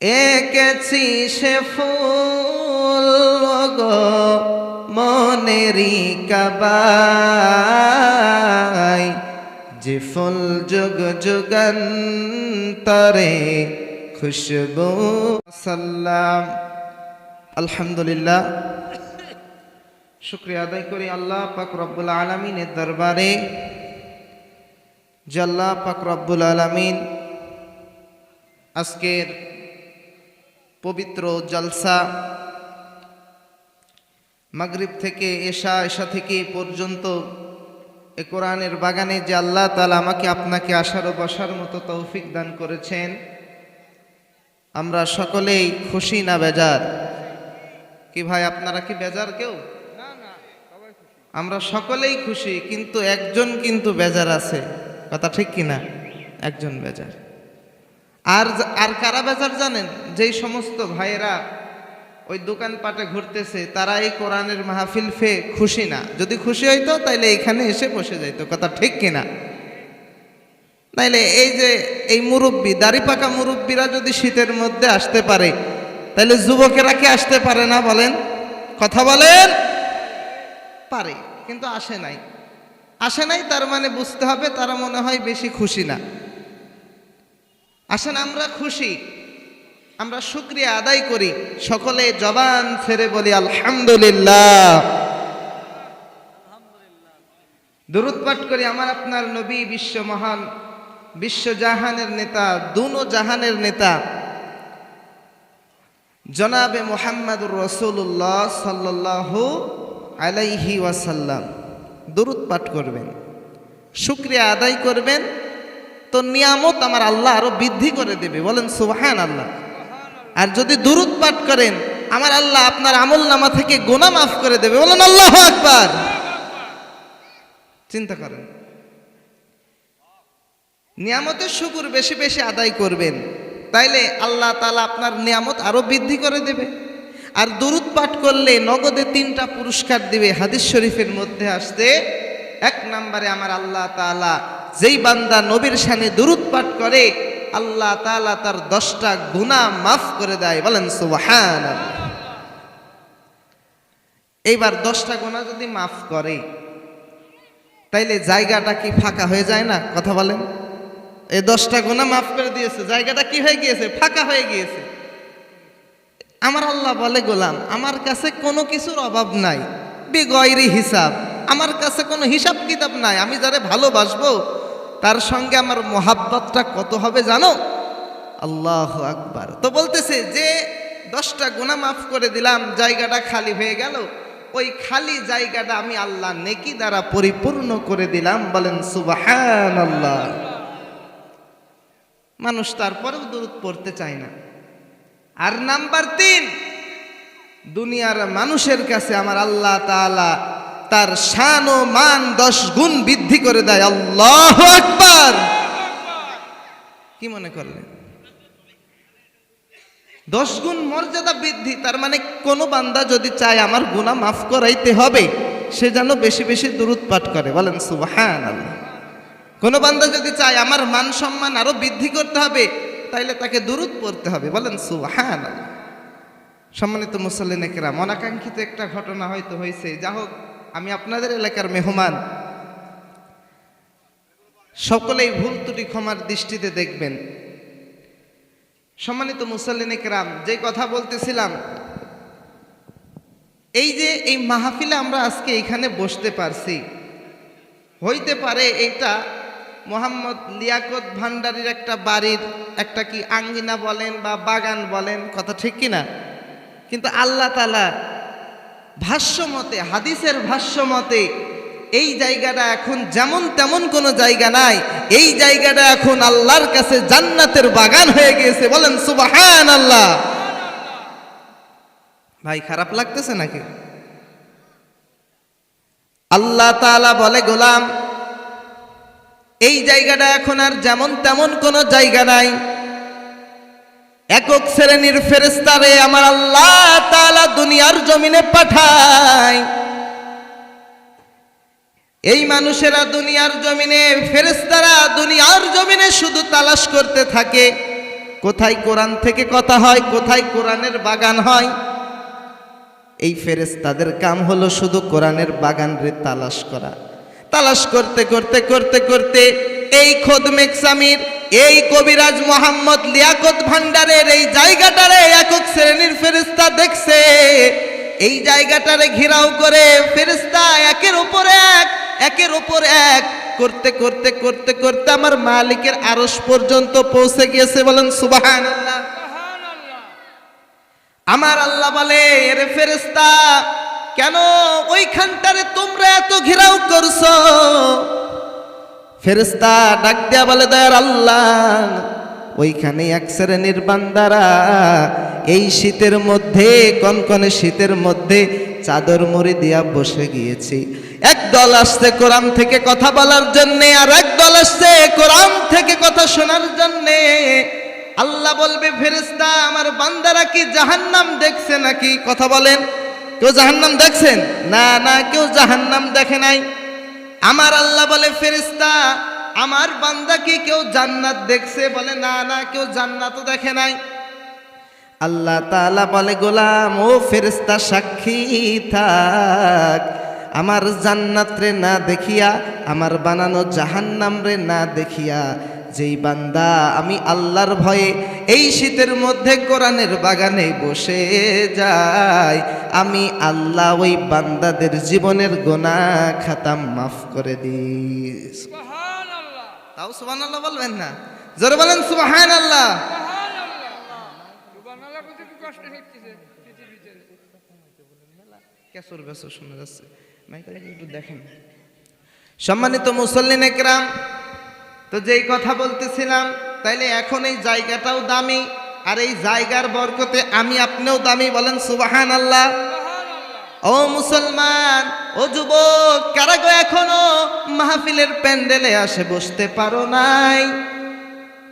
এঁকেছি সে ফুল গো মনেরি কাবাই। যে ফুল যুগ যুগান্তরে খুশবু, সাল্লাম। আলহামদুলিল্লাহ। শুক্রিয়া আদায় করি আল্লাহ পাক রব্বুল আলমিনের দরবারে। আল্লাহ পাক রব্বুল আলমিন আজকের পবিত্র জলসা। মাগরিব থেকে এশা এশা থেকে পর্যন্ত এ কোরআনের বাগানে যে আল্লাহ তালা আমাকে আপনাকে আসার ও বসার মতো তৌফিক দান করেছেন আমরা সকলেই খুশি না বেজার? কি ভাই আপনারা কি বেজার কেউ? আমরা সকলেই খুশি কিন্তু একজন কিন্তু বেজার আছে। কথা ঠিক কিনা? একজন বেজার। আর আর কারা বেজার জানেন? যেই সমস্ত ভাইয়েরা ওই দোকানপাটে ঘুরতেছে তারা এই কোরআনের মাহফিল ফে খুশি না। যদি খুশি হইতো, তাইলে এখানে এসে বসে যাইতো। কথা ঠিক কিনা? তাইলে এই যে এই মুরব্বী, দাড়ি পাকা মুরব্বীরা যদি শীতের মধ্যে আসতে পারে তাহলে যুবকেরা কি আসতে পারে না বলেন? কথা বলেন। পারে, কিন্তু আসে নাই। আসে নাই, তার মানে বুঝতে হবে তারা মনে হয় বেশি খুশি না। আসেন আমরা খুশি, আমরা শুক্রিয়া আদায় করি, সকলে জবান ছেড়ে বলি, আলহামদুলিল্লাহ। দূরত পাঠ করি, আমার আপনার নবী বিশ্ব মহান, বিশ্ব জাহানের নেতা, দুনো জাহানের নেতা, জনাবে মোহাম্মদুর রসুল্লাহ সাল্লাল্লাহু আলাইহি ওয়াসাল্লাম। দূরত পাঠ করবেন, শুক্রিয়া আদায় করবেন তো নিয়ামত আমার আল্লাহ আরও বৃদ্ধি করে দেবে। বলেন সুবহান আল্লাহ আর যদি দুরুদ পাঠ করেন, আমার আল্লাহ আপনার আমল নামা থেকে গোনা মাফ করে দেবে। বলেন, আল্লাহ আকবার। চিন্তা করেন। নিয়ামতের শুকুর বেশি বেশি আদায় করবেন। তাইলে আল্লাহ তালা আপনার নিয়ামত আরও বৃদ্ধি করে দেবে। আর দুরুদ পাঠ করলে নগদে তিনটা পুরস্কার দিবে। হাদিস শরীফের মধ্যে আসতে এক নম্বরে আমার আল্লাহ তালা যেই বান্দা নবীর সানে দুরুদ পাঠ করে, আল্লাহ তালা তার দশটা গুণা মাফ করে দেয়, বলেন সুবাহান এইবার দশটা গুণা যদি মাফ করে, তাইলে জায়গাটা কি ফাঁকা হয়ে যায় না? কথা বলেন। এই দশটা গুণা মাফ করে দিয়েছে, জায়গাটা কি হয়ে গিয়েছে? ফাঁকা হয়ে গিয়েছে। আমার আল্লাহ বলে, গোলাম, আমার কাছে কোনো কিছুর অভাব নাই, বেগয়রি হিসাব। আমার কাছে কোনো হিসাব কিতাব নাই, আমি যারে ভালোবাসবো তার সঙ্গে আমার মোহাব্বতটা কত হবে জানো? আল্লাহ আকবার। তো বলতেছে যে, দশটা গুণা মাফ করে দিলাম, জায়গাটা খালি হয়ে গেল। ওই খালি জায়গাটা আমি আল্লাহ নেকি দ্বারা পরিপূর্ণ করে দিলাম, বলেন সুবাহান আল্লাহ মানুষ তারপরেও দূরত পড়তে চায় না। আর নাম্বার তিন, দুনিয়ার মানুষের কাছে আমার আল্লাহ তাআলা তার শান ও মান দশ গুণ বৃদ্ধি করে দেয়। আল্লাহ আকবার। কি মনে করলেন? দশ গুণ মর্যাদা বৃদ্ধি, তার মানে কোনো বান্দা যদি চায় আমার গুণা মাফ করাইতে হবে, সে যেন বেশি বেশি দূরত পাঠ করে। বলেন সুবাহান আল্লাহ কোনো বান্দা যদি চায় আমার মান সম্মান আরও বৃদ্ধি করতে হবে, তাইলে তাকে দূরত পড়তে হবে। বলেন সুবাহান আল্লাহ সম্মানিত মুসল্লিন একরাম অনাকাঙ্ক্ষিত একটা ঘটনা হয়তো হয়েছে। যা হোক আমি আপনাদের এলাকার মেহমান। সকলেই ভুল ত্রুটি ক্ষমার দৃষ্টিতে দেখবেন। সম্মানিত মুসল্লিন একরাম যে কথা বলতেছিলাম, এই যে এই মাহফিলে আমরা আজকে এখানে বসতে পারছি, হইতে পারে এটা মোহাম্মদ লিয়াকত ভান্ডারির একটা বাড়ির, একটা কি আঙ্গিনা বলেন বা বাগান বলেন, কথা ঠিক কিনা? কিন্তু আল্লাহ তালা ভাষ্যমতে, হাদিসের ভাষ্যমতে, এই জায়গাটা এখন যেমন তেমন কোনো জায়গা নাই। এই জায়গাটা এখন আল্লাহর কাছে জান্নাতের বাগান হয়ে গিয়েছে। বলেন সুবাহান আল্লাহ ভাই, খারাপ লাগতেছে নাকি? আল্লাহ তাআলা বলে, গোলাম, এই জায়গাটা এখন আর যেমন তেমন কোনো জায়গা নাই। একক শ্রেণির ফেরেস্তারে আমার আল্লাহ তাআলা দুনিয়ার জমিনে পাঠায়। এই মানুষেরা দুনিয়ার জমিনে ফেরেস্তারা দুনিয়ার জমিনে শুধু তালাশ করতে থাকে, কোথায় কোরআন থেকে কথা হয়, কোথায় কোরআনের বাগান হয়। এই ফেরেস্তাদের কাম হলো শুধু কোরআনের বাগান রে তালাশ করা। তালাশ করতে করতে করতে করতে এই খোদ মেকসামির এই কবিরাজ মোহাম্মদ লিয়াকত ভান্ডারের এই জায়গাটারে একক শ্রেণির ফেরেস্তা দেখছে। এই জায়গাটারে ঘেরাও করে ফেরেস্তা একের উপরে এক, একের উপর এক। করতে করতে করতে করতে আমার মালিকের আরস পর্যন্ত পৌঁছে গিয়েছে বলেন সুবাহান আমার আল্লাহ বলে, এরে ফেরেস্তা কেন ওইখানটারে তোমরা এত ঘেরাও করছ? ফেরেস্তা ডাক দেয়া বলে, দয়ার আল্লাহ, ওইখানে এক শ্রেণির বান্দারা, এই শীতের মধ্যে, কনকনে শীতের মধ্যে চাদর মুড়ি দিয়া বসে গিয়েছি। এক দল আসছে কোরআন থেকে কথা বলার জন্যে, আর এক দল আসছে কোরআন থেকে কথা শোনার জন্যে। আল্লাহ বলবে ফেরেস্তা আমার বান্দারা কি জাহান্নাম দেখছে নাকি? কথা বলেন, কেউ জাহান্নাম দেখছেন? না না, কেউ জাহান্নাম দেখে নাই। আমার আল্লাহ বলে ফেরিস্তা আমার বান্দা কি কেউ জান্নাত দেখছে? বলে, না না, কেউ জান্নাতও দেখে নাই। আল্লাহ তালা বলে, গোলাম, ও ফেরিস্তা সাক্ষী থাক। আমার জান্নাত রে না দেখিয়া, আমার বানানো জাহান্নাম রে না দেখিয়া যেই বান্দা আমি আল্লাহর ভয়ে এই শীতের মধ্যে কোরআনের বাগানে বসে যায় আমি আল্লাহ ওই বান্দাদের জীবনের গোনা খাতাম মাফ করে দিই। তাও সুবহান আল্লাহ বলবেন না? জোরে বলেন সুবহান আল্লাহ কেসর বেসর শোনা যাচ্ছে। মাইকেল একটু দেখেন। সম্মানিত মুসল্লিন একরাম তো যেই কথা বলতেছিলাম, তাইলে এখন এই জায়গাটাও দামি, আর এই জায়গার বরকতে আমি আপনিও দামি বলেন সুবাহান আল্লাহ ও মুসলমান, ও যুবক, কারা গো এখনও মাহফিলের প্যান্ডেলে আসে বসতে পারো নাই?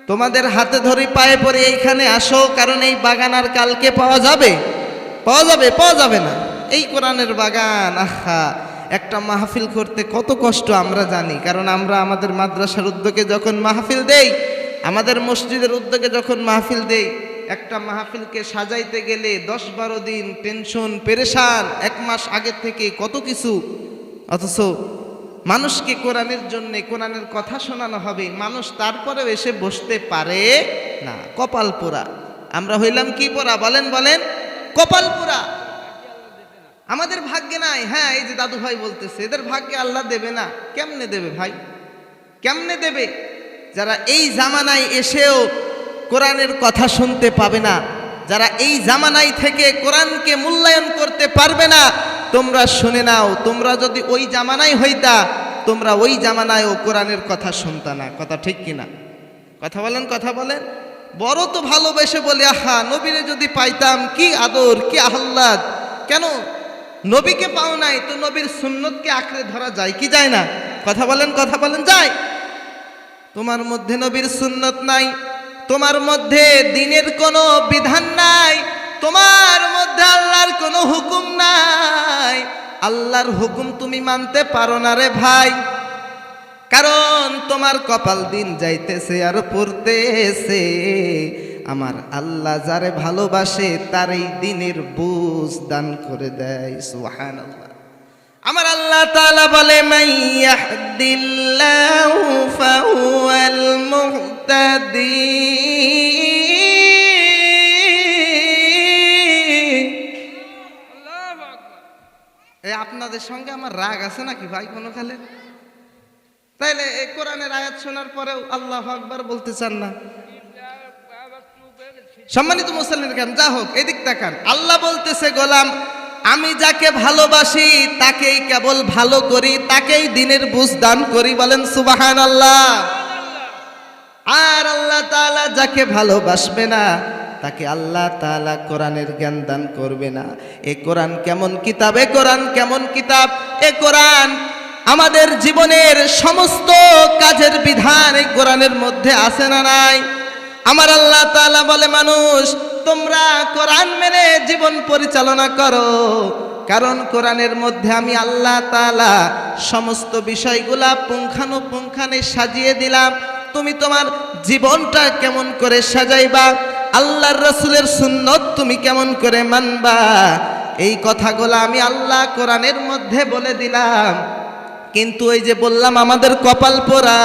তোমাদের হাতে ধরে পায়ে পড়ে এইখানে আসো, কারণ এই বাগান আর কালকে পাওয়া যাবে? পাওয়া যাবে পাওয়া যাবে না। এই কোরআনের বাগান, আহা একটা মাহফিল করতে কত কষ্ট আমরা জানি, কারণ আমরা আমাদের মাদ্রাসার উদ্যোগে যখন মাহফিল দেই, আমাদের মসজিদের উদ্যোগে যখন মাহফিল দেই, একটা মাহফিলকে সাজাইতে গেলে দশ বারো দিন টেনশন, পেরেশান, এক মাস আগের থেকে কত কিছু। অথচ মানুষকে কোরআনের জন্য কোরআনের কথা শোনানো হবে, মানুষ তারপরেও এসে বসতে পারে না। কপাল পোড়া। আমরা হইলাম কি পোড়া? বলেন বলেন। কপাল পোড়া। আমাদের ভাগ্যে নাই। হ্যাঁ এই যে দাদু ভাই বলতেছে, এদের ভাগ্যে আল্লাহ দেবে না। কেমনে দেবে ভাই? কেমনে দেবে? যারা এই জামানায় এসেও কোরআনের কথা শুনতে পাবে না, যারা এই জামানায় থেকে কোরআনকে মূল্যায়ন করতে পারবে না, তোমরা শুনে নাও, তোমরা যদি ওই জামানায় হইতা, তোমরা ওই জামানায়ও কোরআনের কথা শুনতা না। কথা ঠিক কিনা কথা বলেন কথা বলেন। বড় তো ভালোবেসে বলে, আহা, নবীরে যদি পাইতাম, কি আদর, কি আহ্লাদ। কেন? নবীকে পাও নাই তো নবীর সুন্নতকে আঁকড়ে ধরা যায় কি যায় না? কথা বলেন কথা বলেন, যায়। তোমার মধ্যে নবীর সুন্নত নাই, তোমার মধ্যে দিনের কোনো বিধান নাই, তোমার মধ্যে আল্লাহর কোনো হুকুম নাই। আল্লাহর হুকুম তুমি মানতে পারো না রে ভাই। কারণ তোমার কপাল দিন যাইতেছে আর পড়তেছে। আমার আল্লাহ যারে ভালোবাসে তার এই দিনের বুঝ দান করে দেয় সুহান আমার আল্লাহ তালা বলে আপনাদের সঙ্গে আমার রাগ আছে নাকি ভাই কোনো কালে তাইলে এই কোরআনের আয়াত শোনার পরেও আল্লাহ আকবার বলতে চান না। সম্মানিত মুসলিম কেন যা হোক, এদিক তাকান। আল্লাহ বলতেছে, গোলাম, আমি যাকে ভালোবাসি, তাকেই কেবল ভালো করি, তাকেই দিনের বুঝ দান করি, বলেন সুবাহান আল্লাহ আর আল্লাহ তাআলা যাকে ভালোবাসবে না, তাকে আল্লাহ তাআলা কোরআনের জ্ঞান দান করবে না। এ কোরআন কেমন কিতাব? এ কোরআন কেমন কিতাব? এ কোরআন আমাদের জীবনের সমস্ত কাজের বিধান এই কোরআনের মধ্যে আছে না নাই? আমার আল্লাহ তাআলা বলে, মানুষ, তোমরা কোরআন মেনে জীবন পরিচালনা করো। কারণ কোরআনের মধ্যে আমি আল্লাহ তালা সমস্ত বিষয়গুলা পুঙ্খানুপুঙ্খানে সাজিয়ে দিলাম। তুমি তোমার জীবনটা কেমন করে সাজাইবা? আল্লাহর রসুলের সুন্নত তুমি কেমন করে মানবা? এই কথাগুলো আমি আল্লাহ কোরআনের মধ্যে বলে দিলাম। কিন্তু ওই যে বললাম আমাদের কপাল পোড়া,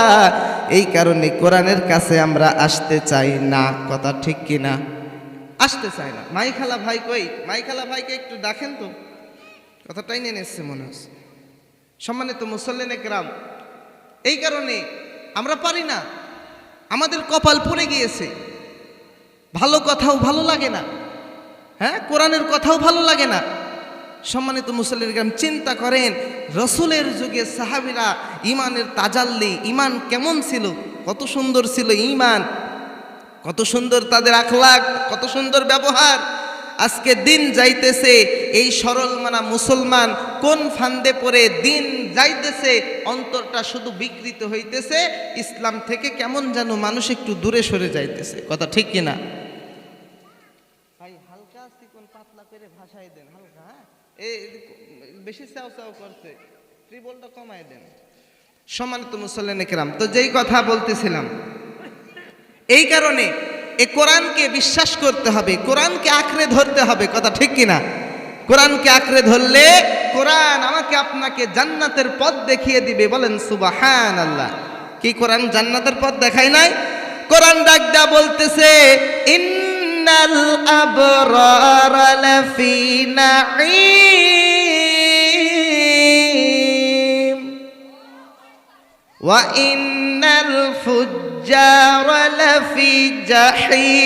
এই কারণে কোরআনের কাছে আমরা আসতে চাই না। কথা ঠিক কিনা? আসতে চাই না। মাই খালা ভাই কই? মাই খালা ভাইকে একটু দেখেন তো। কথাটাই নিয়ে এসছে মনে হচ্ছে। সম্মানিত মুসল্লিন গ্রাম এই কারণে আমরা পারি না। আমাদের কপাল পড়ে গিয়েছে। ভালো কথাও ভালো লাগে না। হ্যাঁ? কোরআনের কথাও ভালো লাগে না। সম্মানিত মুসল্লিন গ্রাম চিন্তা করেন, রসুলের যুগে সাহাবিরা ইমানের তাজাল্লি ইমান কেমন ছিল? কত সুন্দর ছিল ইমান কত সুন্দর তাদের আখলাক, কত সুন্দর ব্যবহার। আজকে দিন যাইতেছে, এই সরল মানা মুসলমান কোন ফান্দে পড়ে দিন যাইতেছে, অন্তরটা শুধু বিকৃত হইতেছে, ইসলাম থেকে কেমন যেন মানুষ একটু দূরে সরে যাইতেছে। কথা ঠিক কিনা ভাই হালকা চিকন পাতলা করে ভাষায় দেন হালকা হ্যাঁ বেশি করছে। কমায় দেন। সম্মানিত তো যেই কথা বলতেছিলাম, এই কারণে কোরআনকে বিশ্বাস করতে হবে, কোরআনকে আঁকড়ে ধরতে হবে, কথা ঠিক কিনা? কোরআনকে আঁকড়ে ধরলে কোরআন আমাকে আপনাকে জান্নাতের পথ দেখিয়ে দিবে, বলেন সুবাহান আল্লাহ কি কোরআন জান্নাতের পথ দেখায় নাই? কোরআন ডাক বলতেছে ইন্নাল আবরার লাফি নাঈম ওয়া ইন্নাল ফুজ্জার লাফি জাহিম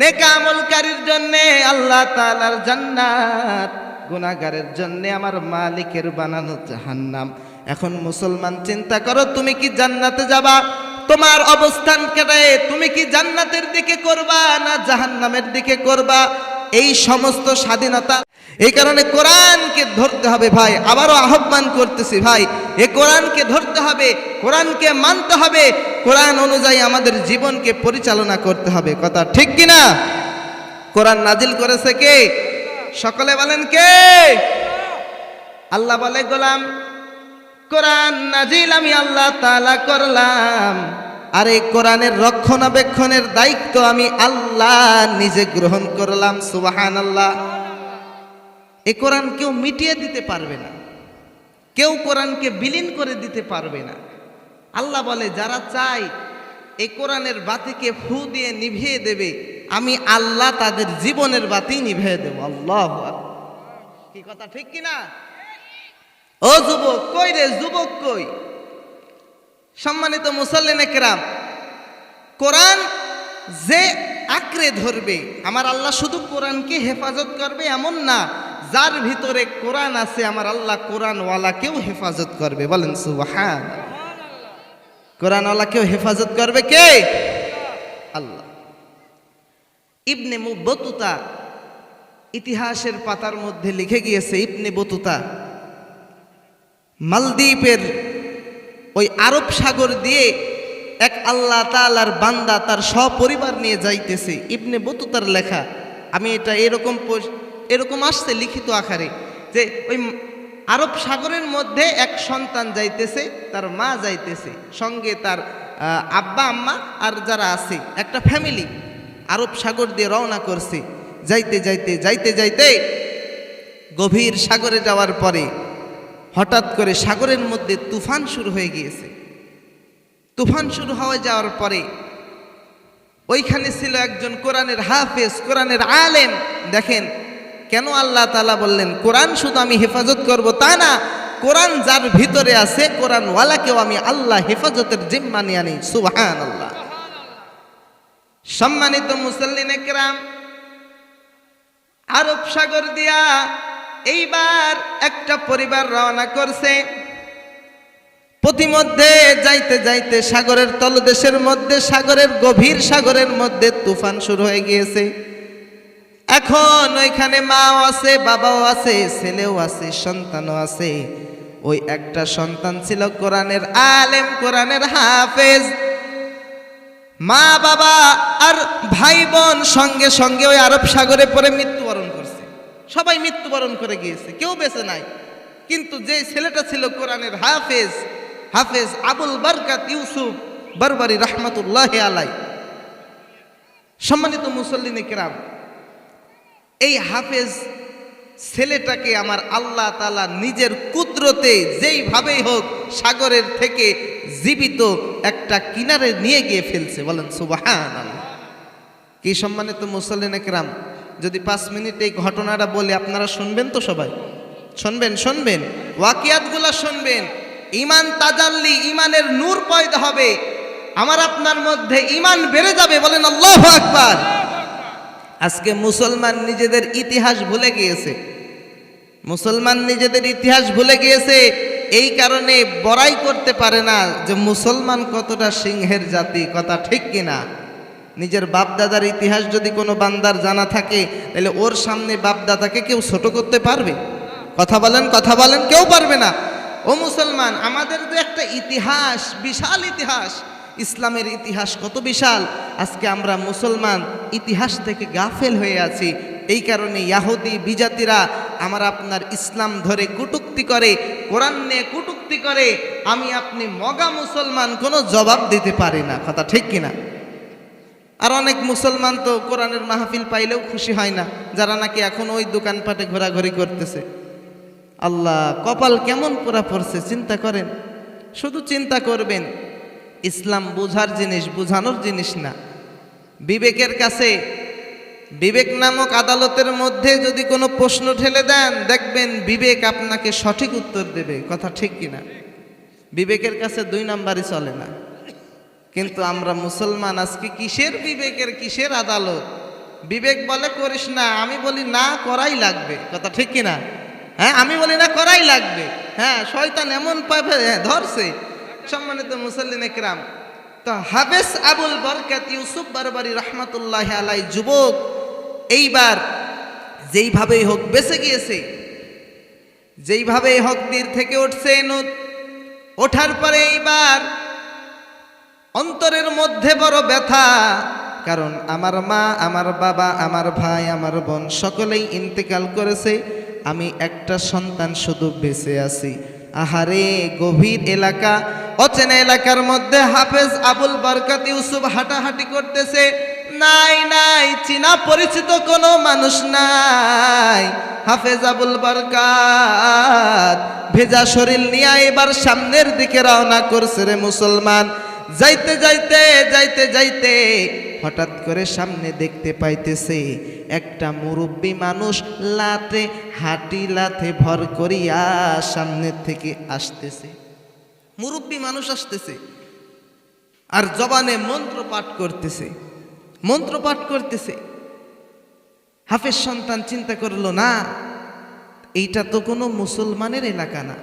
নেক আমলকারীর জন্য আল্লাহ তাআলার জান্নাত, গুনাহগারের জন্য আমার মালিকের বানানো জাহান্নাম। এখন মুসলমান, চিন্তা করো, তুমি কি জান্নাতে যাবা? তোমার অবস্থান কেটে তুমি কি জান্নাতের দিকে করবা না জাহান্নামের দিকে করবা? এই সমস্ত স্বাধীনতা, এই কারণে কোরআনকে ধরতে হবে ভাই। আবারও আহ্বান করতেছি ভাই, এ কোরআনকে ধরতে হবে, কোরআনকে মানতে হবে। কোরআন অনুযায়ী আমাদের জীবনকে পরিচালনা করতে হবে। কথা ঠিক কিনা? কোরআন নাজিল করেছে কে? সকলে বলেন কে? আল্লাহ বলে, গোলাম। কোরআন নাজিল আমি আল্লাহ তালা করলাম। আর এই কোরআনের রক্ষণাবেক্ষণের দায়িত্ব আমি আল্লাহ নিজে গ্রহণ করলাম সুবাহান আল্লাহ এ কোরআন কেউ মিটিয়ে দিতে পারবে না। কেউ কোরআনকে বিলীন করে দিতে পারবে না। আল্লাহ বলে, যারা চায় এই কোরআনের বাতিকে ফু দিয়ে নিভিয়ে দেবে, আমি আল্লাহ তাদের জীবনের বাতি নিভিয়ে দেব। আল্লাহ কি কথা ঠিক কিনা? ও যুবক, কই রে যুবক কই? সম্মানিত মুসল্লিন কেরাম, কোরআন যে আঁকড়ে ধরবে, আমার আল্লাহ শুধু কোরআনকে হেফাজত করবে এমন না, যার ভিতরে কোরআন আছে, আমার আল্লাহ কোরআনওয়ালাকেও হেফাজত করবে। বলেন, সুবাহান। কোরআনওয়ালাকেও হেফাজত করবে কে? আল্লাহ। ইবনে বতুতা ইতিহাসের পাতার মধ্যে লিখে গিয়েছে, ইবনে বতুতা মালদ্বীপের ওই আরব সাগর দিয়ে এক আল্লাহ তালার বান্দা তার সপরিবার নিয়ে যাইতেছে। ইবনে বতুতার লেখা। আমি এটা এরকম এরকম আসছে লিখিত আকারে যে ওই আরব সাগরের মধ্যে এক সন্তান যাইতেছে, তার মা যাইতেছে, সঙ্গে তার আব্বা, আম্মা আর যারা আছে, একটা ফ্যামিলি আরব সাগর দিয়ে রওনা করছে। যাইতে যাইতে যাইতে যাইতে গভীর সাগরে যাওয়ার পরে হঠাৎ করে সাগরের মধ্যে তুফান শুরু হয়ে গিয়েছে। তুফান শুরু হয়ে যাওয়ার পরে ওইখানে ছিল একজন কোরআনের হাফেজ, কোরআনের আলেম। দেখেন, কেন আল্লাহ তালা বললেন, কোরআন শুধু আমি হেফাজত করব তা না, কোরআন যার ভিতরে আছে কোরআন ওয়ালাকেও আমি আল্লাহ হেফাজতের জিম্মা নিয়ে আনি। সুবাহান আল্লাহ সম্মানিত মুসল্লিন একরাম আরব সাগর দিয়া এইবার একটা পরিবার রওনা করছে। প্রতিমধ্যে যাইতে যাইতে সাগরের তলদেশের মধ্যে, সাগরের গভীর সাগরের মধ্যে তুফান শুরু হয়ে গিয়েছে। এখন ওইখানে মাও আছে, বাবাও আছে, ছেলেও আছে, সন্তানও আছে। ওই একটা সন্তান ছিল কোরআনের আলেম, কোরআনের হাফেজ। মা, বাবা আর ভাই বোন সঙ্গে সঙ্গে ওই আরব সাগরে পরে করছে সবাই মৃত্যুবরণ করে গিয়েছে, কেউ বেঁচে নাই। কিন্তু যে ছেলেটা ছিল কোরআনের হাফেজ হাফেজ আবুল বারকাত ইউসুফ বারবারি রহমতুল্লাহ আলাই। সম্মানিত মুসল্লিনে কেরাম, এই হাফেজ ছেলেটাকে আমার আল্লাহ তালা নিজের কুদরতে যেইভাবেই হোক সাগরের থেকে জীবিত একটা কিনারে নিয়ে গিয়ে ফেলছে, বলেন আল্লাহ কি সম্মানিত মুসল্লিন একরাম যদি পাঁচ মিনিট এই ঘটনাটা বলে, আপনারা শুনবেন তো সবাই? শুনবেন শুনবেন। ওয়াকিয়াতগুলা শুনবেন। ইমান তাজাল্লি ইমানের নূর পয়দা হবে। আমার আপনার মধ্যে ইমান বেড়ে যাবে, বলেন আল্লাহ আকবার। আজকে মুসলমান নিজেদের ইতিহাস ভুলে গিয়েছে। মুসলমান নিজেদের ইতিহাস ভুলে গিয়েছে। এই কারণে বড়াই করতে পারে না যে মুসলমান কতটা সিংহের জাতি, কথা ঠিক কিনা? নিজের বাপদাদার ইতিহাস যদি কোনো বান্দার জানা থাকে, তাহলে ওর সামনে বাপদাদাকে কেউ ছোট করতে পারবে? কথা বলেন কথা বলেন, কেউ পারবে না। ও মুসলমান, আমাদের তো একটা ইতিহাস, বিশাল ইতিহাস। ইসলামের ইতিহাস কত বিশাল। আজকে আমরা মুসলমান ইতিহাস থেকে গাফেল হয়ে আছি। এই কারণে ইয়াহুদি, বিজাতিরা আমার আপনার ইসলাম ধরে কুটুক্তি করে, কোরআন নিয়ে কুটুক্তি করে, আমি আপনি মগা মুসলমান কোনো জবাব দিতে পারি না। কথা ঠিক কিনা? আর অনেক মুসলমান তো কোরআনের মাহফিল পাইলেও খুশি হয় না, যারা নাকি এখন ওই দোকানপাটে ঘোরাঘুরি করতেছে। আল্লাহ, কপাল কেমন পোড়া পড়ছে, চিন্তা করেন। শুধু চিন্তা করবেন, ইসলাম বোঝার জিনিস বোঝানোর জিনিস না। বিবেকের কাছে, বিবেক নামক আদালতের মধ্যে যদি কোনো প্রশ্ন ঠেলে দেন, দেখবেন বিবেক আপনাকে সঠিক উত্তর দেবে, কথা ঠিক কিনা। বিবেকের কাছে দুই নাম্বারই চলে না। কিন্তু আমরা মুসলমান আজকে কিসের বিবেকের কিসের আদালত? বিবেক বলে করিস না আমি বলি না করাই লাগবে। কথা ঠিক কিনা হ্যাঁ আমি বলি না করাই লাগবে। হ্যাঁ শয়তান এমন পাবে হ্যাঁ, ধরছে। সম্মানিত মুসল্লিন একরাম তো হাবেস আবুল বরকাত ইউসুফ বারবারি রহমতুল্লাহ আলাই যুবক এইবার যেইভাবেই হোক বেঁচে গিয়েছে যেইভাবেই হোক দীর থেকে উঠছে নদ ওঠার পরে এইবার অন্তরের মধ্যে বড় ব্যথা। কারণ আমার মা, আমার বাবা, আমার ভাই, আমার বোন সকলেই ইন্তেকাল করেছে। আমি একটা সন্তান শুধু বেঁচে আছি। আহারে, গভীর এলাকা। অচেনা এলাকার মধ্যে হাফেজ আবুল বরকাত ইউসুফ হাঁটাহাঁটি করতেছে। নাই নাই, চীনা পরিচিত কোনো মানুষ নাই। হাফেজ আবুল বরকাত ভেজা শরীর নিয়ে এবার সামনের দিকে রওনা করছে রে মুসলমান। যাইতে যাইতে যাইতে যাইতে হঠাৎ করে সামনে দেখতে পাইতেছে একটা মুরব্বী মানুষ লাতে, হাঁটি লাথে ভর করিয়া সামনের থেকে আসতেছে। মুরব্বী মানুষ আসতেছে আর জবানে মন্ত্র পাঠ করতেছে। মন্ত্র পাঠ করতেছে। হাফেজ সন্তান চিন্তা করল, না, এইটা তো কোনো মুসলমানের এলাকা না।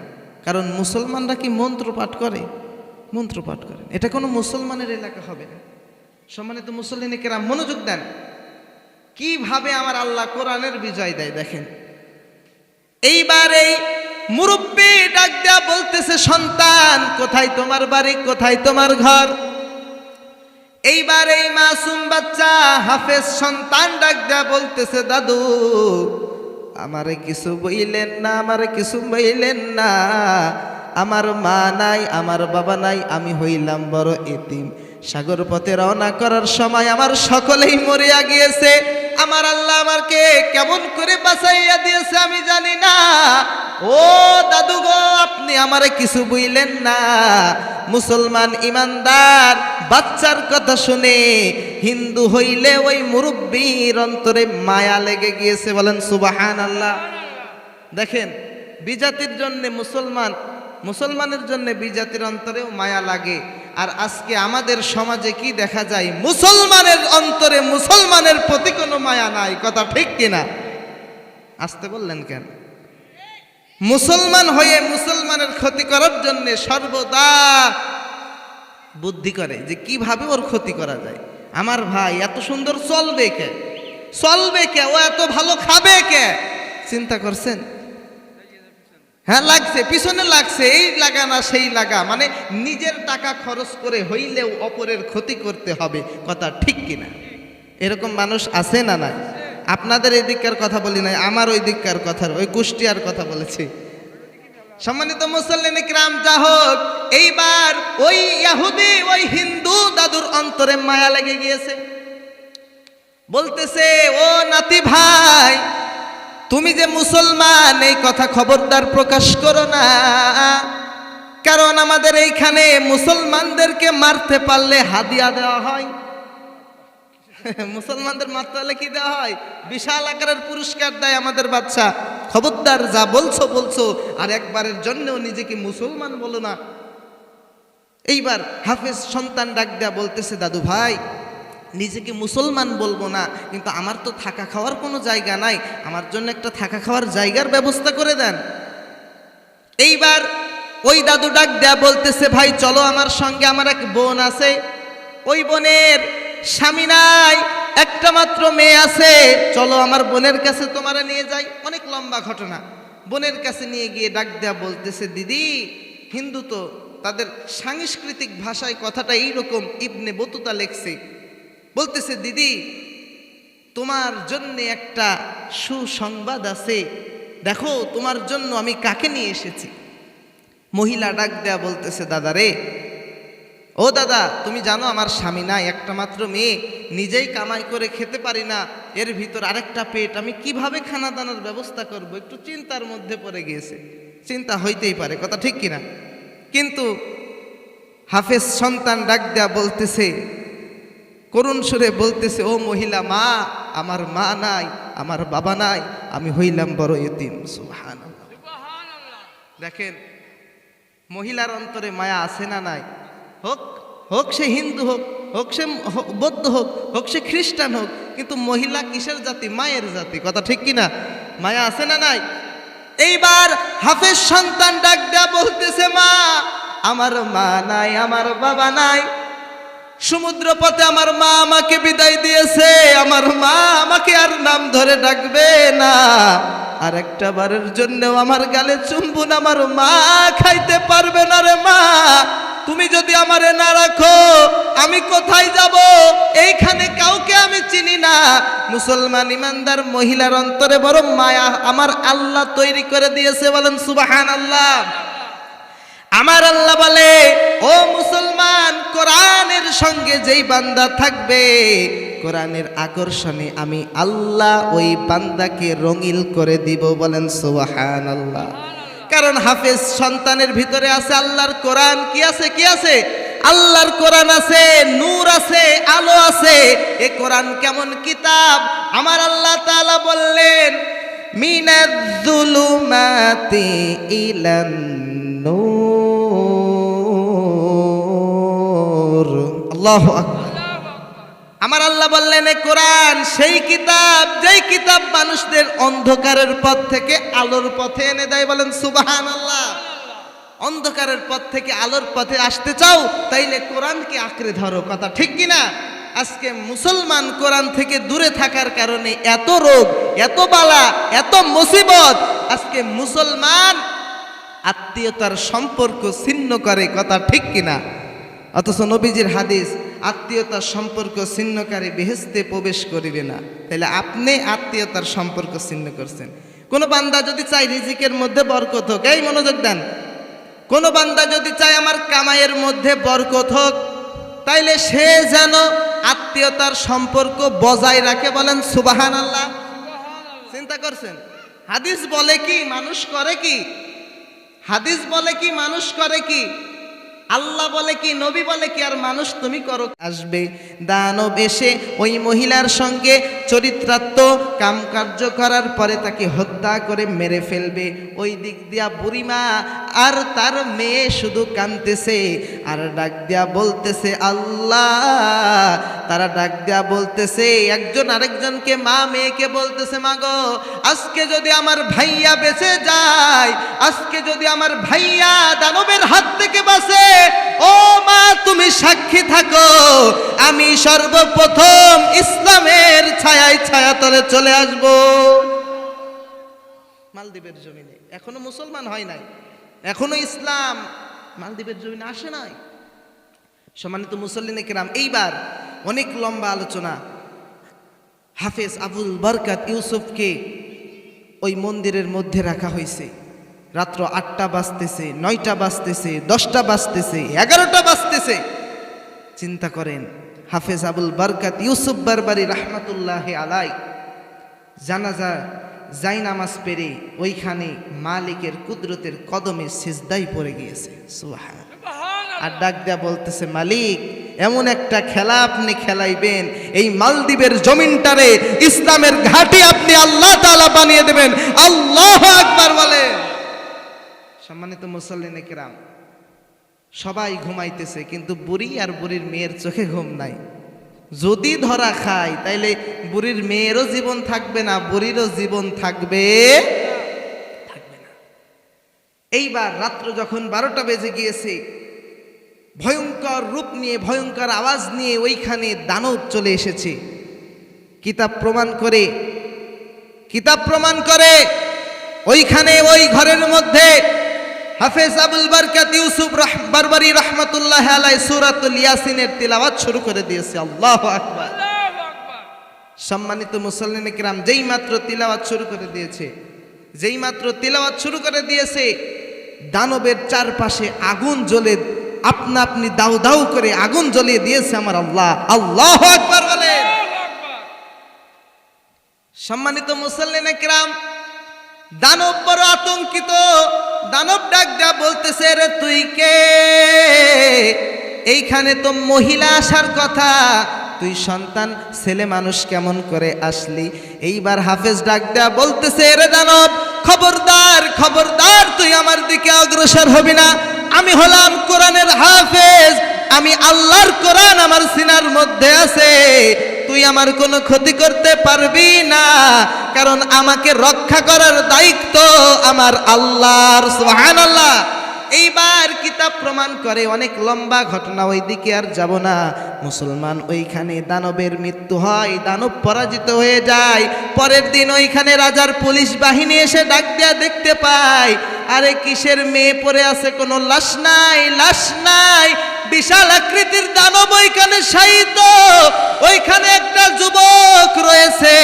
কারণ মুসলমানরা কি মন্ত্র পাঠ করে? মন্ত্র পাঠ করেন। এটা কোনো মুসলমানের এলাকা হবে না। সম্মানিত মুসল্লিনে কেরাম, মনোযোগ দেন। কীভাবে আমার আল্লাহ কোরআনের বিজয় দেয় দেখেন। এইবার এই মুরব্বী ডাক দেয়া বলতেছে, সন্তান, কোথায় তোমার বাড়ি? কোথায় তোমার ঘর? এইবার এই মাসুম বাচ্চা হাফেজ সন্তান ডাক দেয়া বলতেছে, দাদু, আমারে কিছু বইলেন না, আমারে কিছু বইলেন না। আমার মা নাই, আমার বাবা নাই, আমি হইলাম বড় এতিম। সাগর পথে রওনা করার সময় আমার সকলেই মরিয়া গিয়েছে। আমার আল্লাহ আমাকে কেমন করে বাঁচাইয়া দিয়েছে আমি জানি না। ও দাদু গো, আপনি আমারে কিছু বুঝলেন না। মুসলমান ইমানদার, বাচ্চার কথা শুনে হিন্দু হইলে ওই মুরব্বীর অন্তরে মায়া লেগে গিয়েছে বলেন সুবাহান আল্লাহ দেখেন, বিজাতির জন্য মুসলমান মুসলমানের জন্য বিজাতির অন্তরেও মায়া লাগে। আর আজকে আমাদের সমাজে কি দেখা যায়? মুসলমানের অন্তরে মুসলমানের প্রতি কোনো মায়া নাই, কথা ঠিক কিনা? আসতে বললেন কেন? মুসলমান হয়ে মুসলমানের ক্ষতি করার জন্য সর্বদা বুদ্ধি করে যে কীভাবে ওর ক্ষতি করা যায়। আমার ভাই, এত সুন্দর চলবে কে? চলবে কে? ও এত ভালো খাবে কে? চিন্তা করছেন? হ্যাঁ লাগছে, পিছনে লাগছে, এই লাগা না, সেই লাগা। মানে নিজের টাকা খরচ করে হইলেও অপরের ক্ষতি করতে হবে, কথা ঠিক কিনা এরকম মানুষ আছে না নাই? আপনাদের এই দিককার কথা বলি নাই, আমার ওই দিককার কথা ওই কুষ্টিয়ার কথা বলেছি। সম্মানিত মুসল্লিন ইকরাম যা হোক, এইবার ওই ইয়াহুদি, ওই হিন্দু দাদুর অন্তরে মায়া লেগে গিয়েছে। বলতেছে, ও নাতি ভাই তুমি যে মুসলমান, এই কথা খবরদার প্রকাশ করো না। কারণ আমাদের এইখানে মুসলমানদেরকে মারতে পারলে হাদিয়া দেওয়া হয়। মুসলমানদের মারতে হলে কি দেওয়া হয়? বিশাল আকারের পুরস্কার দেয় আমাদের বাচ্চা খবরদার যা বলছো বলছো, আর একবারের জন্যও নিজেকে মুসলমান বলো না। এইবার হাফেজ সন্তান ডাক দেয়া বলতেছে, দাদু ভাই নিজেকে মুসলমান বলব না, কিন্তু আমার তো থাকা খাওয়ার কোনো জায়গা নাই, আমার জন্য একটা থাকা খাওয়ার জায়গার ব্যবস্থা করে দেন। এইবার ওই দাদু ডাক দেয়া বলতেছে, ভাই, চলো আমার সঙ্গে, আমার এক বোন আছে, ওই বোনের স্বামী নাই, একটা মাত্র মেয়ে আছে, চলো আমার বোনের কাছে তোমারা নিয়ে যাই। অনেক লম্বা ঘটনা। বোনের কাছে নিয়ে গিয়ে ডাক দেয়া বলতেছে, দিদি, হিন্দু তো, তাদের সাংস্কৃতিক ভাষায় কথাটা এইরকম, ইবনে বতুতা লেখছে। বলতেছে, দিদি, তোমার জন্য একটা সুসংবাদ আছে। দেখো, তোমার জন্য আমি কাকে নিয়ে এসেছি? মহিলা ডাক দেয়া বলতেছে, দাদা রে, ও দাদা, তুমি জানো আমার স্বামী নাই, একটা মাত্র মেয়ে, নিজেই কামাই করে খেতে পারি না। এর ভিতর আরেকটা পেট, আমি কীভাবে খানা দানার ব্যবস্থা করব? একটু চিন্তার মধ্যে পড়ে গিয়েছে। চিন্তা হইতেই পারে, কথা ঠিক কিনা? কিন্তু হাফেজ সন্তান ডাক দেয়া বলতেছে করুণ সুরে বলতেছে ও মহিলা মা আমার মা নাই আমার বাবা নাই আমি হইলাম বড় এতিম সুহান দেখেন মহিলার অন্তরে মায়া আছে না নাই? হোক হোক সে হিন্দু হোক হোক সে বৌদ্ধ হোক হোক সে খ্রিস্টান হোক কিন্তু মহিলা কিসের জাতি? মায়ের জাতি। কথা ঠিক কিনা? মায়া আছে না নাই? এইবার হাফেজ সন্তান ডাক দেয়া বলতেছে মা আমার মা নাই আমার বাবা নাই সমুদ্র পথে আমার মা আমাকে বিদায় দিয়েছে। আমার মা আমাকে আর নাম ধরে ডাকবে না। আর একটা বারের জন্য আমার গালে চুম্বুন আমার মা খাইতে পারবে না রে মা। তুমি যদি আমারে না রাখো, আমি কোথায় যাব? এইখানে কাউকে আমি চিনি না। মুসলমান ইমানদার মহিলার অন্তরে বড় মায়া আমার আল্লাহ তৈরি করে দিয়েছে বলেন সুবাহান আল্লাহ আমার আল্লাহ বলে, ও মুসলমান, কোরআনের সঙ্গে যেই বান্দা থাকবে, কোরআনের আকর্ষণে আমি আল্লাহ ওই বান্দাকে রঙিল করে দিব বলেন সুবাহান আল্লাহ কারণ হাফেজ সন্তানের ভিতরে আছে আল্লাহর কোরআন, কি আছে কি আছে? আল্লাহর কোরআন আছে, নূর আছে, আলো আছে। এ কোরআন কেমন কিতাব? আমার আল্লাহ তাআলা বললেন, মিনাজ্জুলুমাতি ইলান নূর আমার আল্লাহ বললেন কোরআন, সেই কিতাব, যেই কিতাব মানুষদের অন্ধকারের পথ থেকে আলোর পথে এনে দেয়। বলেন সুবাহান আল্লাহ অন্ধকারের পথ থেকে আলোর পথে আসতে চাও, তাইলে কোরআনকে আঁকড়ে ধরো। কথা ঠিক কিনা আজকে মুসলমান কোরআন থেকে দূরে থাকার কারণে এত রোগ, এত বালা, এত মুসিবত, আজকে মুসলমান আত্মীয়তার সম্পর্ক ছিন্ন করে। কথা ঠিক কিনা অথচ নবীজির হাদিস, আত্মীয়তার সম্পর্ক ছিন্নকারী বেহেস্তে প্রবেশ করিবে না। তাহলে আপনি আত্মীয়তার সম্পর্ক ছিন্ন করছেন। কোন বান্দা যদি চায় রিজিকের মধ্যে বরকত হোক, এই মনোযোগ দেন। কোন বান্দা যদি চায় আমার কামাইয়ের মধ্যে বরকত হোক, তাইলে সে যেন আত্মীয়তার সম্পর্ক বজায় রাখে বলেন সুবাহান আল্লাহ চিন্তা করছেন? হাদিস বলে কি মানুষ করে কি? হাদিস বলে কি মানুষ করে কি? আল্লাহ বলে কি, নবী বলে কি, আর মানুষ তুমি করো আসবে। দানব এসে ওই মহিলার সঙ্গে চরিত্রাত্ম কামকার্য করার পরে তাকে হত্যা করে মেরে ফেলবে। ওই দিক দিয়া বুড়িমা আর তার মেয়ে শুধু কাঁদতেছে, আর ডাক দিয়া বলতেছে, আল্লাহ! তারা ডাক দিয়া বলতেছে, একজন আরেকজনকে, মা, মেয়েকে বলতেছে, মা গো, আজকে যদি আমার ভাইয়া বেঁচে যায়, আজকে যদি আমার ভাইয়া দানবের হাত থেকে বাঁচে, ও মা, তুমি সাক্ষী থাকো, আমি সর্বপ্রথম ইসলামের ছায়ায় ছায়াতলে চলে আসব। মালদ্বীপের জমিনে, এখনও মুসলমান হয় নাই। এখনও ইসলাম। মালদ্বীপের জমিনে আসে নাই। সম্মানিত মুসল্লিনে কেরাম, এইবার অনেক লম্বা আলোচনা। হাফেজ আবুল বরকাত ইউসুফকে ওই মন্দিরের মধ্যে রাখা হয়েছে। রাত্র আটটা বাজতেছে, নয়টা বাজতেছে, দশটা বাজতেছে, এগারোটা বাজতেছে। চিন্তা করেন, হাফেজ আবুল বরকাত ইউসুফ বারবারি রহমতুল্লাহ আলাই জানাজা যাই নামাজ পেরে ওইখানে মালিকের কুদরতের কদমে সিজদাই পড়ে গিয়েছে। সুবহান আর ডাক দেয়া বলতেছে, মালিক, এমন একটা খেলা আপনি খেলাইবেন, এই মালদ্বীপের জমিনটারে ইসলামের ঘাটি আপনি আল্লাহ তাআলা বানিয়ে দেবেন। আল্লাহ আকবার বলে। সম্মানিত মুসল্লিনে কেরাম, সবাই ঘুমাইতেছে, কিন্তু বুড়ি আর বুড়ির মেয়ের চোখে ঘুম নাই। যদি ধরা খায় তাইলে বুড়ির মেয়েরও জীবন থাকবে না বুড়িরও জীবন থাকবে থাকবে না। এইবার রাত্র যখন বারোটা বেজে গিয়েছে ভয়ঙ্কর রূপ নিয়ে ভয়ঙ্কর আওয়াজ নিয়ে ওইখানে দানব চলে এসেছে। কিতাব প্রমাণ করে কিতাব প্রমাণ করে ওইখানে ওই ঘরের মধ্যে হাফেজ আবুল বরকাত ইউসুফ বারবারি রহমতুল্লাহ আলাই সূরাতুল ইয়াসিনের তিলাওয়াত শুরু করে দিয়েছে। আল্লাহ আকবার। সম্মানিত মুসল্লিন কিরাম, যেই মাত্র তিলাওয়াত শুরু করে দিয়েছে, যেই মাত্র তিলাওয়াত শুরু করে দিয়েছে, দানবের চারপাশে আগুন জ্বলে আপনা আপনি দাউ দাউ করে আগুন জ্বলিয়ে দিয়েছে আমার আল্লাহ। আল্লাহ আকবার বলেন। সম্মানিত মুসল্লিন কিরাম দানব বড় আতঙ্কিত। দানব ডাক দেয়া বলতেছে, রে তুই কে? এইখানে তো মহিলা আসার কথা। তুই সন্তান, ছেলে মানুষ কেমন করে আসলি? এইবার হাফেজ ডাক দেয়া বলতেছে, রে দানব, খবরদার খবরদার, তুই আমার দিকে অগ্রসর হবি না। আমি হলাম কোরআনের হাফেজ। আমি আল্লাহর কোরআন আমার সিনার মধ্যে আছে। তুই আমার কোনো ক্ষতি করতে পারবি না। কারণ আমাকে রক্ষা করার দায়িত্ব আমার আল্লাহর সুহান আল্লাহ এইবার কিতাব প্রমাণ করে অনেক লম্বা ঘটনা, ওইদিকে আর যাব না। মুসলমান ওইখানে দানবের মৃত্যু হয়, দানব পরাজিত হয়ে যায়। পরের দিন ওইখানে রাজার পুলিশ বাহিনী এসে ডাক দেয়া দেখতে পায়, আরে কিসের মেয়ে পড়ে আছে কোনো লাশ নাই লাশ নাই। বিশাল আকৃতির দানব ওইখানে শায়িত। ওইখানে একটা যুবক রয়েছে।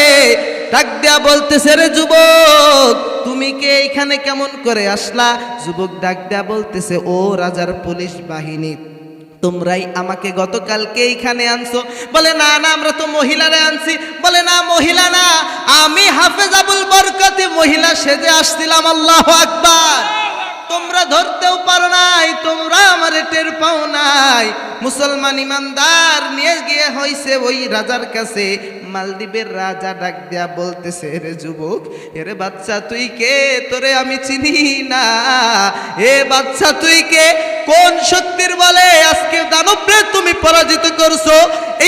ডাক দেয়া বলতেছে, রে যুবক, তুমি কে? এইখানে কেমন করে আসলা? যুবক ডাক দেয়া বলতেছে, ও রাজার পুলিশ বাহিনী, তোমরাই আমাকে গতকালকে এইখানে আনছো। বলে, না না, আমরা তো মহিলারে আনছি। বলে, না, মহিলা না, আমি হাফেজ আবুল বরকতি মহিলা সেজে আসছিলাম, আল্লাহ আকবার। তোমরা ধরতেও পারো নাই, তোমরা আমার টের পাও নাই। মুসলমান ইমানদার নিয়ে গিয়ে হইছে ওই রাজার কাছে, মালদ্বীপের রাজা ডাক দেয়া বলতেছে রে যুবক, এরে বাচ্চা তুই কে? তোরে আমি চিনি না। এ বাচ্চা তুই কে? কোন শক্তির বলে আজকে দানবরে তুমি পরাজিত করছ?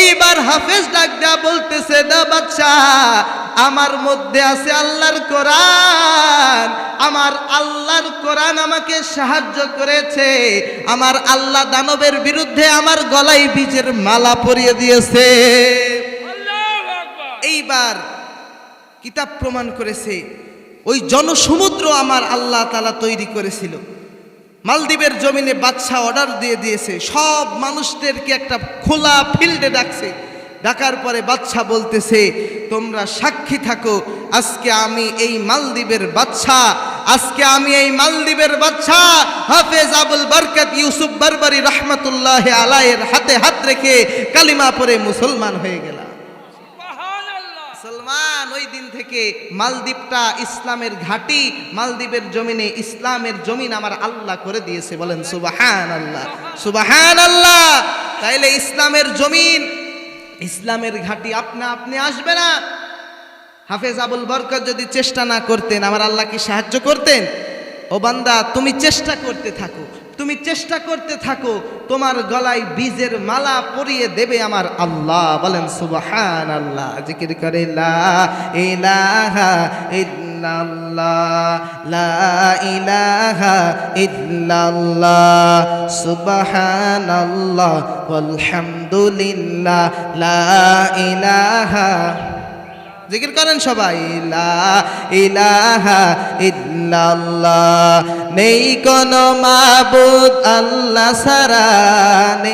এইবার হাফেজ ডাক দেয়া বলতেছে দা বাচ্চা আমার মধ্যে আছে আল্লাহর কোরআন। আমার আল্লাহর কোরআন আমাকে সাহায্য করেছে। আমার আল্লাহ দানবের বিরুদ্ধে আমার গলায় বীজের মালা পরিয়ে দিয়েছে। এইবার কিতাব প্রমাণ করেছে ওই জনসমুদ্র আমার আল্লাহ তালা তৈরি করেছিল। মালদ্বীপের জমিনে বাদশাহ অর্ডার দিয়ে দিয়েছে। সব মানুষদেরকে একটা খোলা ফিল্ডে ডাকছে। ডাকার পরে বাদশাহ বলতেছে, তোমরা সাক্ষী থাকো, আজকে আমি এই মালদ্বীপের বাদশাহ, আজকে আমি এই মালদ্বীপের বাদশাহ। হাফেজ আবুল বরকত ইউসুফ বারবারি রহমতুল্লাহ আলায়ের হাতে হাত রেখে কালিমা পরে মুসলমান হয়ে গেলাম মুসলমান, ওই দিন থেকে মালদ্বীপটা ইসলামের ঘাটি, মালদ্বীপের জমিনে ইসলামের জমিন আমার আল্লাহ করে দিয়েছে বলেন সুবাহান আল্লাহ সুবাহান আল্লাহ তাইলে ইসলামের জমিন, ইসলামের ঘাটি আপনা আপনি আসবে না। হাফেজ আবুল বরকত যদি চেষ্টা না করতেন, আমার আল্লাহ কি সাহায্য করতেন? ও বান্দা, তুমি চেষ্টা করতে থাকো। তুমি চেষ্টা করতে থাকো, তোমার গলায় বীজের মালা পরিয়ে দেবে আমার আল্লাহ। বলেন সুবহান আল্লাহ জিকির করে, লা ইলাহা ইল্লাল্লাহ, লা ইলাহা লা ইলাহা জিকির করেন সবাই ইলাহা ইল্লাল্লাহ নেই কোনো মাবুদ আল্লাহ সারা নেই